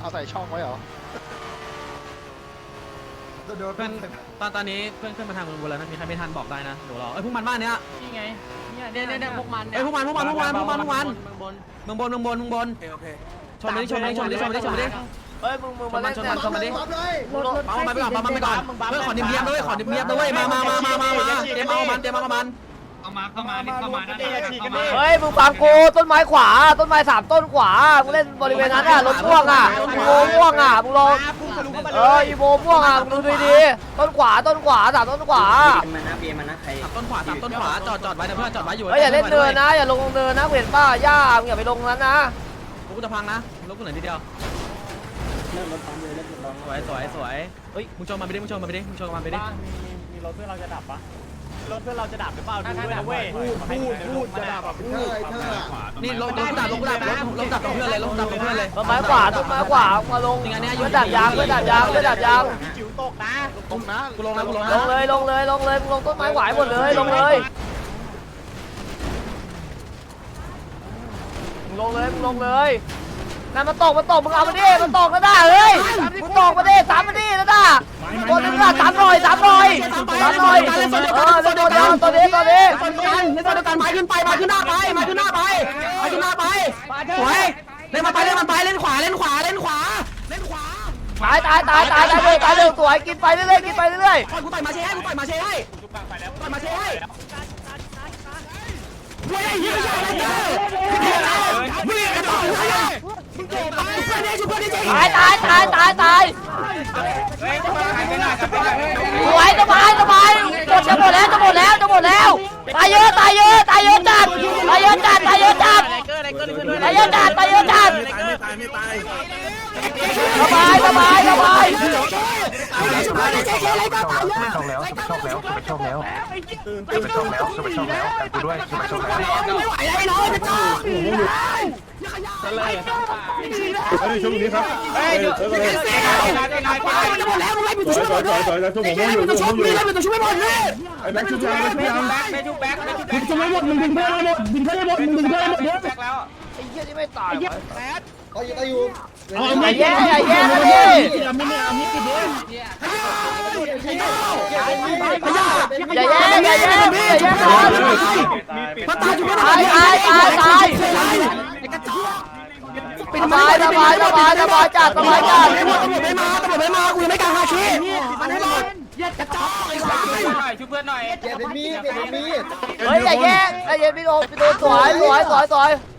เอาใส่ช่องไว้เหรอโดนเพื่อนตอนตอนนี้เพื่อนขึ้นมาทางบนแล้วนะมีใครไม่ทันบอกได้นะเดี๋ยวรอเอ้ยพวกมันบ้านเนี้ยนี่ไงเนี่ยเนี่ยเนี่ยพวกมันเอ้ยพวกมันพวกมันพวกมันพวกมันพวกมันเมืองบนเมืองบนเมืองบนเมืองบนโอเคโอเคชนมาดิชนมาดิชนมาดิชนมาดิชนมาดิเฮ้ยมึงมึงมาเล่นชนเนี่ยมันชนมันดิปั๊มเลยเอามันไปก่อนเอามันไปก่อนเพื่อนขอเนียบๆด้วยขอเนียบๆด้วยมามามามามามาเตรียมเอามันเตรียมเอามันเข้า มาเข้ามานี่เข้ามาด้านหลังเข้ามาเฮ้ยมึงฟังกูต้นไม้ขวา ต้นไม้สามต้นขวามึงเล่นบริเวณนั้นอะรถพ่วงอะอีโวม่วงอะมึงลองเอออีโวม่วงอะมึงดูดีๆต้นขวาต้นขวาสามต้นขวามันนะเบียมันนะใครสามต้นขวาสามต้นขวาจอดจอดไว้นะเพื่อนจอดไว้อยู่เฮ้ยอย่าเล่นเนินนะ อย่าลงเนินนะเห็นป่ะย่ามึงอย่าไปลงนั้นนะกูจะพังนะรถกูเหลือนิดเดียวเริ่มรถปั๊มเลยเริ่มรถสวยสวยสวยเฮ้ยมึงชนมันไปดิมึงชนมันไปดิมึงชนมันไปดิมีรถเพื่อนเราจะดับปะ รถเพื่อนเราจะดับหรือเปล่าดูด้วยนะเว้ยพูดพูดพูดจะด่าแบบเธอไอ้เธอนี่ลงลงดับลงดับลงลงดับกับเพื่อนเลยลงดับกับเพื่อนเลยต้นไม้ขวาต้นไม้ขวามาลงจริงอันเนี้ยอยู่เพื่อดับยางเพื่อดับยางเพื่อดับยางจิ๋วตกนะตรงนะกูลงนะกูลงลนะงเลยลงเลยลงเลยมึงลงต้นไม้ขวาให้หมดเลยลงเลยมึงลงเลยมึงลงเลยนั่นมันตกมันตกมึงเอามาดิมันตกก็ได้เฮ้ยมึงตกมาดิสามมาดิแล้วด่ ยวตัวนี้ตัวนี้ชนกันเล่นตัวเดียวกันไม้ขึ้นไปไม้ขึ้นหน้าไปไม้ขึ้นหน้าไปไม้ขึ้นหน้าไปสวยเล่นมันไปเล่นมันไปเล่นขวาเล่นขวาเล่นขวาเล่นขวาตายตายตายตายตายเลยตายเลยสวยกินไปเรื่อยๆกินไปเรื่อยก่อนกูต่อยมาเชให้กูต่อยมาเชให้ต่อยมาเชให้เฮ้ยยิงไม่ใช่อะไรเจ้มึงเรียกกระจอกเลยมึงเก่งไปเพื่อนได้ช่วยเพื่อนได้จริงๆตายตายตายตายตาย สวยสบายสบายหมดจะหมดแล้วจะหมดแล้วจะหมดแล้วตายเยอะตายเยอะตายเยอะจัดตายเยอะจัดตายเยอะจัด ตายเยอะจัดตายเยอะจัดสบายสบายสบาย ชอบแล้วชอบแล้วชอบแล้วชอบแล้วชอบแล้วชอบแล้วกันกูด้วยชอบชอบแล้วไม่ไหวไอ้น้องกระจอกเฮ้ยช่วงนี้ครับเฮ้ยเออเออมันจะหมดแล้วมึงไล่ปิดตัวช่วยหมดด้วยต่อยแล้วช่วงผมไอ้อยู่มันจะช่ชุวบงอยู่นี่ไล่ปิดตัวช่วย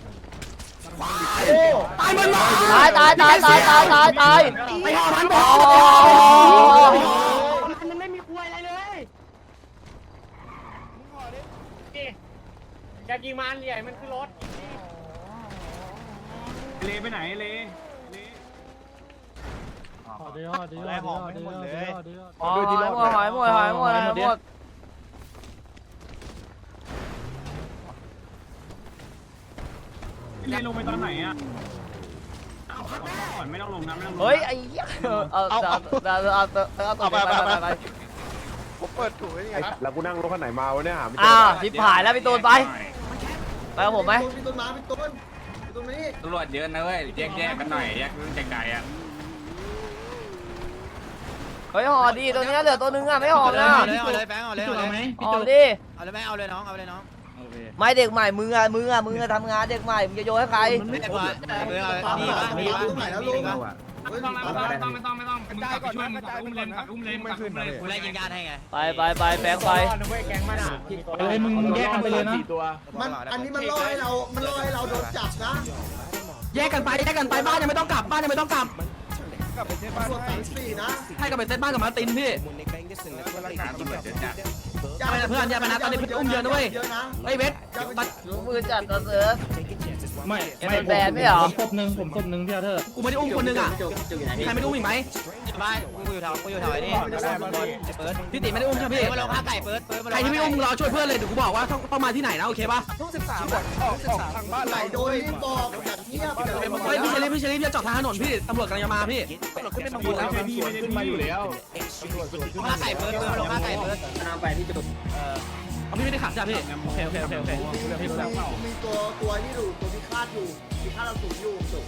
หมดเลยไอ้แบงค์ชุบยังแบงค์ชุบยังไม่ชุบแบ็คไม่ชุบแบ็คจะไม่หมดมึงดึงเพื่อนหมดดึงเพื่อนหมดมึงดึงเพื่อนหมดเยอะแบ็คแล้วไอ้เหี้ยนี่ไม่ตายเขาอยู่เขาอยู่อย่าแย่อย่าแย่นะดิไม่เนี่ยมีติดด้วยอย่าแย่อย่าแย่อย่าแย่ก่อนมันตายอยู่ไม่ตายตายตายตายไอ้กระจอกสบายสบายสบายสบายจัดสบายจัดตำรวจไม่มาตำรวจไม่มากูยังไม่กล้าหาชีมันให้หมดกระจอกไอ้ควายชุบเพื่อนหน่อยเก็บเป็นมีดเก็บเป็นมีดเฮ้ยอย่าแย่อย่าแย่พี่โดนพี่โดนสวยสวยสวยสวยตายมันหมดตายตายตายตายตายตายตายไอ้ห่อมันบออ๋อกอยากยิงมันใหญ่มันคือรถเลไปไหนเลอะไรหอมไม่หมดเลยอ๋อหายหมดหายหมดหายหมดหายหมด เลลงไปตอนไหนอะก่อนไม่ต้องลงนะไม่ต้องลงเฮ้ยไอ้เหี้ยเอาเอาเอาเอาเอาเอาต่อไปไปไปไปผมเปิดถูกได้ยังไงนะแล้วกูนั่งรถคันไหนมาวะเนี่ยหาไม่เจอ่าอชิบหายแล้วพี่ตูนไปไปกับผมไหมพี่ต้นไม้พี่ต้นพี่ต้นนี้ตำรวจเยอะนะเว้ยแยกแยกกันหน่อยแยกเรื่องไกลๆอะเฮ้ยห่อดีตัวนี้เหลือตัวนึงอะไม่ห่อนะเอาเลยเอาเลยแบงค์เอาเลยเอาเลยห่อดิเอาเลยแบงค์เอาเลยน้องเอาเลยน้อง ไม่เด็กใหม่มึงอะมึงอะมึงอะทำงานเด็กใหม่มึงจะโยนให้ใครไม่ได้ว่าเออเอานี่วะนี่วะตรงไหนแล้วลุงไม่ต้องไม่ต้องไม่ต้องไม่ต้องมึงกลับไปช่วยมึงกลับอุ้มเลนกลับอุ้มเลนกลับอุ้มเลนกูไล่ยิงญาติให้ไงไปไปไปแบงค์ไปเว้ยแก๊งมันอะไปเลยมึงแยกกันไปเลยนะมันอันนี้มันล่อให้เรา มันล่อให้เราโดนจับนะ แยกกันไปแยกกันไปบ้านยังไม่ต้องกลับบ้านยังไม่ต้องกลับ พวกสามสี่นะให้กลับไปเซตบ้านกับมาตินพี่เยอะนะเฮ้ยเวทมือจัดตัวเสือไม่เป็นแบรนด์ไม่เหรอผมศพหนึ่งผมศพหนึ่งพี่อาเธอร์กูไม่ได้อุ้มคนนึงอะจุกจุกอยู่ไหนใครไม่ได้อุ้มอีกไหม บ้านกูอยู่แถวกูอยู่แถวนี่พี่ติไม่ได้อุ้มใช่ไหมพี่มาลงข้าไก่เฟิร์สเฟิร์สใครที่ไม่อุ้มมึงรอช่วยเพื่อนเลยเดี๋ยวกูบอกว่าต้องต้องมาที่ไหนนะโอเคป่ะไหลโดยบอกอย่างเงียบเฮ้ยพี่เชลิฟพี่เชลิฟจะจอดทางถนนพี่ตำรวจกำลังจะมาพี่แล้วพี่ไม่ได้ขึ้นมาอยู่แล้วข้าไก่เฟิร์สเฟิร์สมาลงข้าไก่เฟิร์สเอาไปที่จุดเอาพี่ไม่ได้ขับใช่ไหมพี่โอเคโอเคโอเคโอเครู้เรื่องพี่รู้เรื่องมีตัวตัวนี่อยู่ตัวพิฆาตอยู่พิฆาตเราสูงอยู่สุด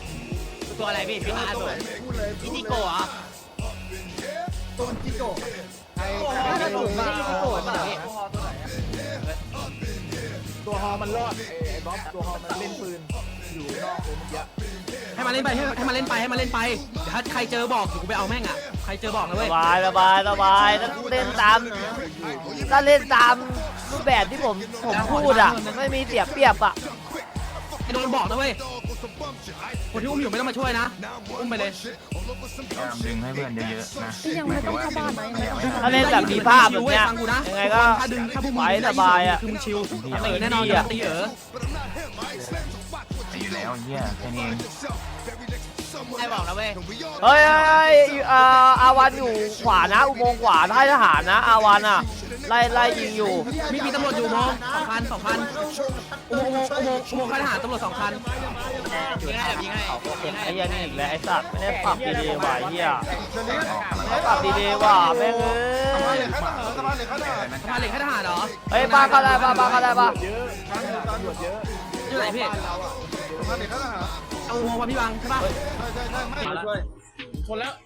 ตตัวอะไรพี่พี่อาร์ตพูดเลยพูดเลยจิโกะ ตัวจิโกะไม่ได้ถูกมาตัวฮอมันรอดไอ้บ๊อบตัวฮอมันเล่นปืนอยู่นอกเมื่อกี้ให้มันเล่นไปให้ให้มันเล่นไปให้มันเล่นไปเดี๋ยวถ้าใครเจอบอกเดี๋ยวกูไปเอาแม่งอะใครเจอบอกนะสเว้ยบายสบายสบายถ้าเล่นตามถ้าเล่นตามรูปแบบที่ผมผมพูดอะ ไม่มีเสียเปรียบอะไอ้โดนบอกนะเว้ย คนที่อุ้มอยู่ไม่ต้องมาช่วยนะ อุ้มไปเลย พยายามดึงให้เพื่อนเยอะๆนะยังไม่ต้องเข้าบ้านไหมยังไม่ต้องเข้าบ้านถ้าเล่นแบบมีภาพแบบเนี้ยฟังกูนะยังไงก็ถ้าดึงถ้าพวกมึงไปสบายอะคือมึงชิลเออแน่นอนอย่าตีเออ ตีอยู่แล้วเหี้ยแค่นี้เอง ไอ้บอกนะเว้ยเฮ้ยเฮ้ยเฮ้ยเอ่อาวันอยู่ขวานะ อุโมงค์ขวาท้ายทหารนะ อาวันอะ ไล่ไล่ยิงอยู่ มีมีตำรวจอยู่มองสองพันสองพันอุโมงค์อุโมงค์อุโมงค์ค่ายทหารตำรวจสองพันยิงให้ยิงให้ไอ้เหี้ยนี่อีกแล้วไอ้สัตว์ไม่ได้ปรับดีๆว่ะไอ้เหี้ยไม่ได้ปรับดีๆว่ะแม่งเอ้ยสะพานเหล็กข้างหน้าสะพานเหล็กค่ายทหารเหรอเฮ้ยบ้าเข้าได้ป่ะบ้าเข้าได้ป่ะอยู่ไหนพี่สะพานเหล็กข้างหน้า เอาอุโมงมาพี่บังใช่ปะใช่ใช่ใช่ไม่ช่วย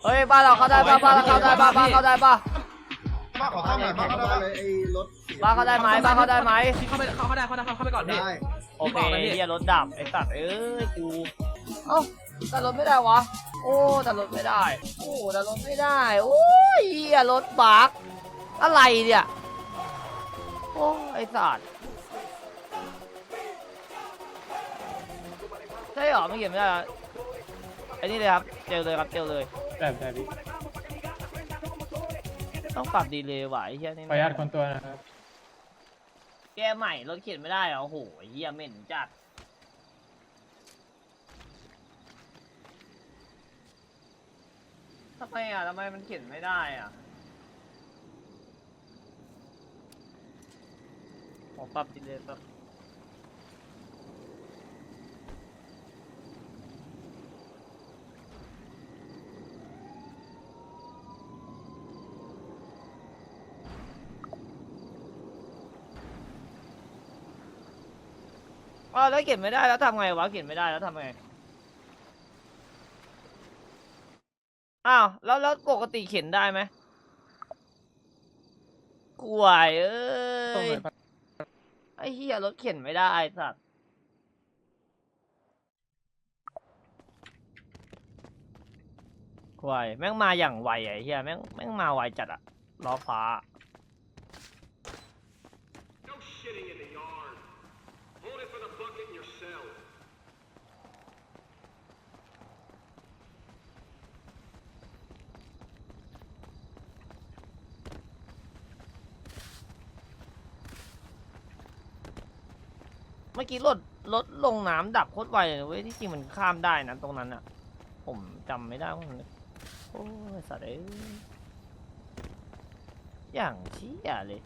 เฮ้ยบ้านเราเข้าได้ป่ะบ้านเราเข้าได้ป่ะบ้านเข้าได้ป่ะบ้าขอข้ามหน่อยบ้าเข้าได้ไอ้รถบ้านเข้าได้ไหมบ้านเข้าได้ไหมพี่เข้าไปเข้าเขาได้เข้าได้เข้าไปก่อนพี่ได้โอเคเหี้ยรถดับไอ้สัตว์เอ้ยกูเอ้าแต่รถไม่ได้วะโอ้แต่รถไม่ได้โอ้แต่รถไม่ได้โอ้ยเหี้ยรถบักอะไรเนี่ยโอ้ไอ้สัตว์ ใช่หรอไม่เขียนไม่ได้เหรอไอ้นี่เลยครับเจลเลยครับเจลเลยแบบแบบนี้ต้องปรับดีเลยว่ะไอ้เหี้ยนี่ขออนุญาตคนตัวนะครับแกใหม่รถเขียนไม่ได้เหรอโอ้โหไอ้เหี้ยเหม็นจัดทำไมอะทำไมมันเขียนไม่ได้อะขอปรับดีเลยครับ อ้าวแล้วเขียนไม่ได้แล้วทำไงวะเขียนไม่ได้แล้วทำไงอ้าวแล้วแล้วปกติเขียนได้ไหมกล้วยเอ้ยไอ้เหี้ยรถเขียนไม่ได้ไอ้สัตว์กล้วยแม่งมาอย่างไวอะไอ้เหี้ยแม่งแม่งมาไวจัดอะล้อฟ้า เมื่อกี้รถรถลงน้ำดับโคตรไวเลยนะเว้ยที่จริงมันข้ามได้นะตรงนั้นอะผมจำไม่ได้ว่ามันโอ้ยสัตว์เอ้ยอย่างเชี่ยเลย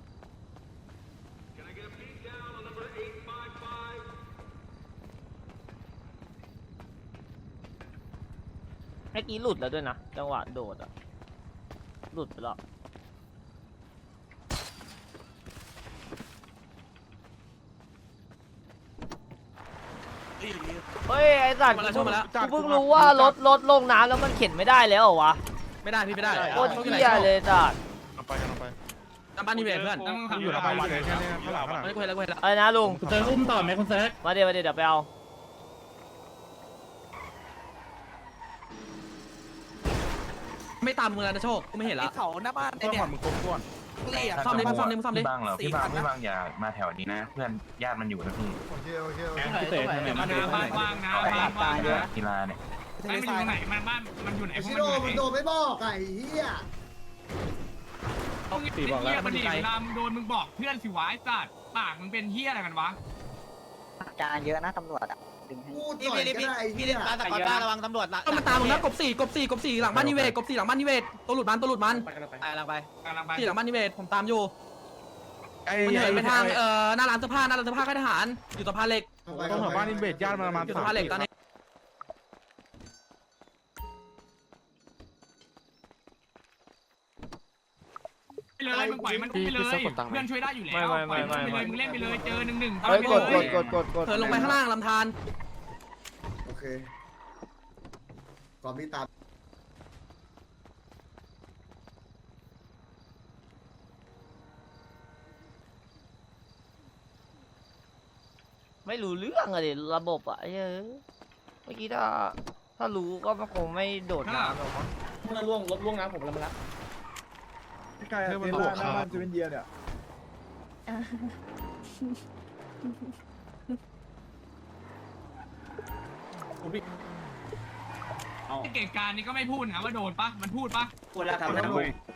เมื่อกี้หลุดแล้วด้วยนะ จังหวะโดดอะหลุดไปแล้ว เฮ้ยไอ้สัตว์มาแล้วกูมาแล้วเพิ่งรู้ว่ารถรถลงน้ำแล้วมันเข็นไม่ได้แล้วเหรอวะไม่ได้พี่ไม่ได้โคตรเหี้ยเลยสัตว์เอาไปเอาไปน้ำบ้านนี่เวทเพื่อนอยู่ระบายวันเลยแค่นี้ข้างหลังข้างหลังไม่คุยแล้วคุยแล้วอะไรนะลุงคุณเซิร์ฟอุ้มต่อไหมคุณเซิร์ฟมาเดี๋ยวมาเดี๋ยวเดี๋ยวไปเอาไม่ตามมึงแล้วนะโชคกูไม่เห็นละเขาหน้าบ้านไอ้ต้องเนี่ยผ่อนมึงครบก่อน ซ่อมดิซ่อมดิซ่อมดิพี่บังเหรอพี่บังพี่บังอย่ามาแถวนี้นะ เพื่อนญาติมันอยู่นะพี่โอเคโอเคโอเคพี่เต๋อทำไมมามาบ้านว่างนะบ้านว่างนะกีฬาเนี่ยไอ้มันอยู่ไหนมันบ้านมันอยู่ไหนพวกชิมันโร่อยู่ไหนมันโดนไม่บอกไอ้เหี้ยมึงเป็นเฮียมันดีเวลามึงโดนมึงบอกเพื่อนสิวะไอ้สัตว์ปากมึงเป็นเฮียอะไรกันวะการเยอะนะตำรวจอะ ดึงให้พูดหน่อยก็ได้ไอ้เหี้ยตะกอนบ้านระวังตำรวจละต้องมาตามมึงนะกบสี่กบสี่กบสี่หลังบ้านนิเวศกบสี่หลังบ้านนิเวศตัวหลุดมันตัวหลุดมันไปลังไปกำลังไปสี่หลังบ้านนิเวศผมตามอยู่ไอ้มันเหินไปทางเอ่อหน้าร้านเสื้อผ้าหน้าร้านเสื้อผ้าค่ายทหารอยู่สะพานเหล็ก ต้องแถวบ้านอินเบดญาติมันประมาณอยู่สะพานเหล็กตอนนี้ มึงปล่อยมันไปเลยเพื่อนช่วยได้อยู่แล้วปล่อยมันไปเลยมึงเล่นไปเลยเจอหนึ่งหนึ่งเฮ้ยกดกดกดกดกดเหินลงไปข้างล่างลำธารโอเคอมมี่ตามไม่รู้เรื่องอะดิระบบอะไอ้เหี้ยเมื่อกี้ถ้าถ้ารู้ก็คงไม่โดดน้ำหรอกมั้งมาล่วงรถล่วงน้ำผมแล้วมาละ ใกล้เต็นท์หน้าบ้านจะเป็นเยียเนี่ยเหตุการณ์นี้ก็ไม่พูดนะว่าโดนปะมันพูดปะ พูดแล้วครับ